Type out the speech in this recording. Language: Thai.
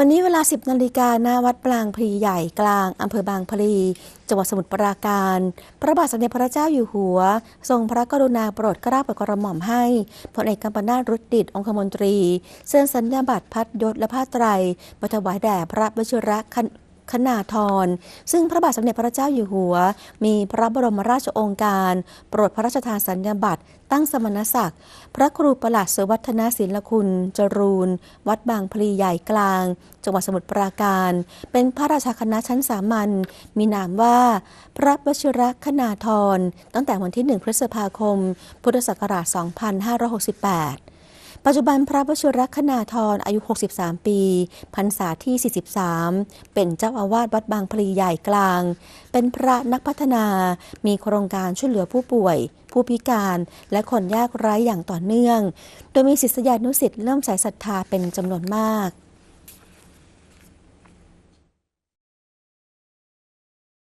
วันนี้เวลา 10นาฬิกาหน้าวัดปรางพลีใหญ่กลางอำเภอบางพลีจังหวัดสมุทรปราการ พระบาทสมเด็จพระเจ้าอยู่หัว ทรงพระกรุณาโปรดเกล้าโปรดกระหม่อมให้พลเอกกัมปนาตรุดดิตองคมนตรี เส้นสัญญาบัตรพัดยศและผ้าไตรมาถวายแด่พระวชิระ คณาธร ซึ่งพระบาทสมเด็จพระเจ้าอยู่หัว มีพระบรมราชโองการ โปรดพระราชทานสัญญาบัตรตั้งสมณศักดิ์ พระครูประหลัดสวัฒนศิลคุณ จรูน วัดบางพลีใหญ่กลาง จังหวัดสมุทรปราการ เป็นพระราชาคณะชั้นสามัญ มีนามว่า พระวชิรคณาธร ตั้งแต่วันที่ 1 พฤษภาคม พุทธศักราช 2568 ปัจจุบันพระวชิรคณาธรอายุ 63 ปีพรรษาที่ 43 เป็นเจ้าอาวาสวัดบางพลีใหญ่กลาง เป็นพระนักพัฒนา มีโครงการช่วยเหลือผู้ป่วย ผู้พิการและคนยากไร้อย่างต่อเนื่อง โดยมีศิษยานุศิษย์เริ่มใส่ศรัทธาเป็นจำนวนมาก